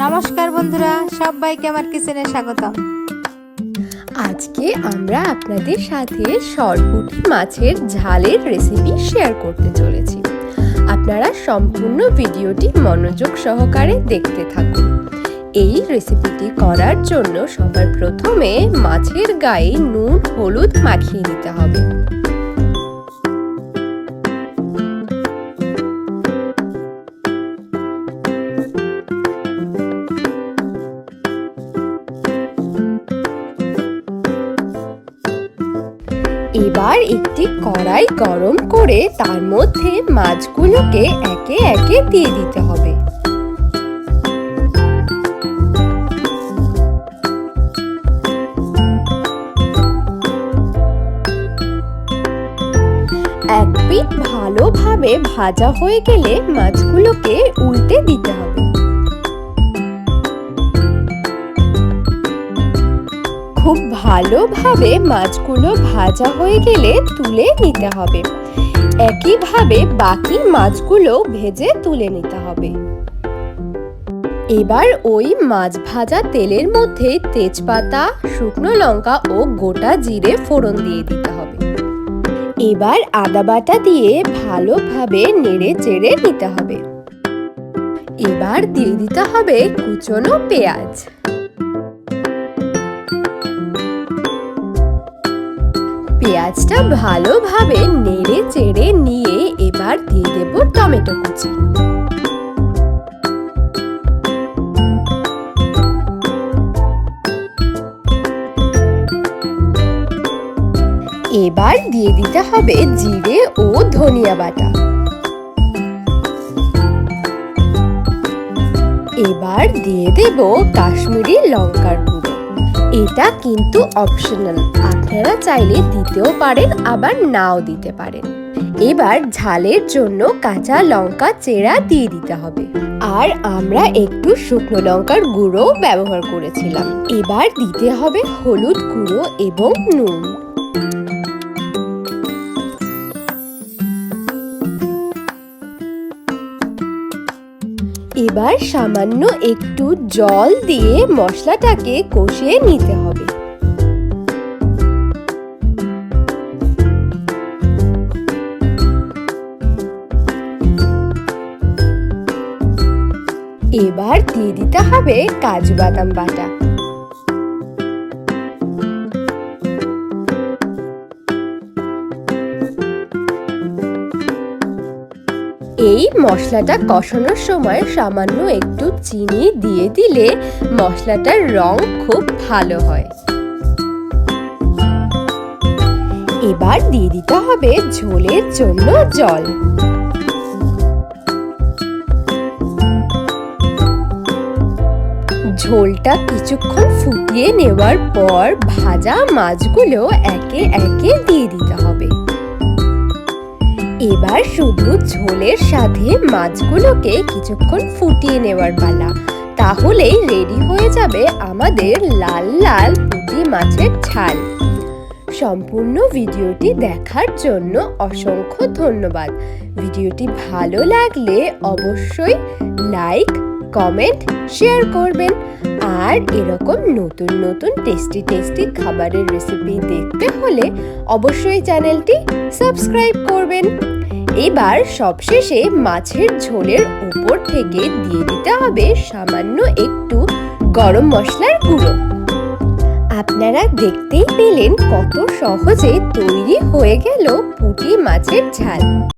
নমস্কার বন্ধুরা, সবাইকে আমার কিচেনে স্বাগতম। আজকে আমরা আপনাদের সাথে সরপুটি মাছের ঝালের রেসিপি শেয়ার করতে চলেছি। আপনারা সম্পূর্ণ ভিডিওটি মনোযোগ সহকারে দেখতে থাকুন। এই রেসিপিটি করার জন্য সবার প্রথমে মাছের গায়ে নুন, হলুদ মাখিয়ে নিতে হবে। একটি কড়াই গরম করে তার মধ্যে মাছগুলোকে একে একে দিয়ে দিতে হবে। এক পিঠ ভালোভাবে ভাজা হয়ে গেলে মাছগুলোকে উল্টে দিতে হবে। খুব ভালোভাবে মাছগুলো ভাজা হয়ে গেলে তুলে নিতে হবে। একইভাবে বাকি মাছগুলো ভেজে তুলে নিতে হবে। এবার ওই মাছ ভাজা তেলের মধ্যে তেজপাতা, শুকনো লঙ্কা ও গোটা জিরে ফোড়ন দিয়ে দিতে হবে। এবার আদা বাটা দিয়ে ভালোভাবে নেড়ে চেড়ে নিতে হবে। এবার দিয়ে দিতে হবে কুচনো পেঁয়াজ। পেঁয়াজটা ভালোভাবে নেড়ে চেড়ে নিয়ে এবার দিয়ে দেব টমেটো কুচি। এবার দিয়ে দিতে হবে জিরে ও ধনিয়া বাটা। এবার দিয়ে দেব কাশ্মীরি লঙ্কার গুঁড়ো। এটা কিন্তু অপশনাল আপনারা চাইলে দিতেও পারেন, আবার নাও দিতে পারেন। এবার ঝালের জন্য কাঁচা লঙ্কা চেরা দিয়ে দিতে হবে। আর আমরা একটু শুকনো লঙ্কার গুঁড়ো ব্যবহার করেছিলাম। এবার দিতে হবে হলুদ গুঁড়ো এবং নুন। এবার সামান্য একটু জল দিয়ে মশলাটাকে কষিয়ে নিতে হবে। এবার দিয়ে দিতে হবে কাজু বাদাম বাটা। এই মশলাটা কষানোর সময় সামান্য একটু চিনি দিয়ে দিলে মশলাটার রং খুব ভালো হয়। এবার দিয়ে দিতে হবে ঝোলের জন্য জল। ঝোলটা কিছুক্ষণ ফুটিয়ে নেওয়ার পর ভাজা মাছগুলো একে একে দিয়ে দিতে হবে। এবার শুধু ঝোলের সাথে মাছগুলোকে কিছুক্ষণ ফুটিয়ে নেওয়ার পালা। তাহলেই রেডি হয়ে যাবে আমাদের লাল লাল পুঁটি মাছের ঝাল। সম্পূর্ণ ভিডিওটি দেখার জন্য অসংখ্য ধন্যবাদ। ভিডিওটি ভালো লাগলে অবশ্যই লাইক, কমেন্ট, শেয়ার করবেন। আর এরকম নতুন নতুন টেস্টি টেস্টি খাবারের রেসিপি দেখতে হলে অবশ্যই চ্যানেলটি সাবস্ক্রাইব করবেন। এবার সবশেষে মাছের ঝোলের উপর থেকে দিয়ে দিতে হবে সামান্য একটু গরম মশলার গুঁড়ো। আপনারা দেখতেই পেলেন কত সহজে তৈরি হয়ে গেল পুঁটি মাছের ঝাল।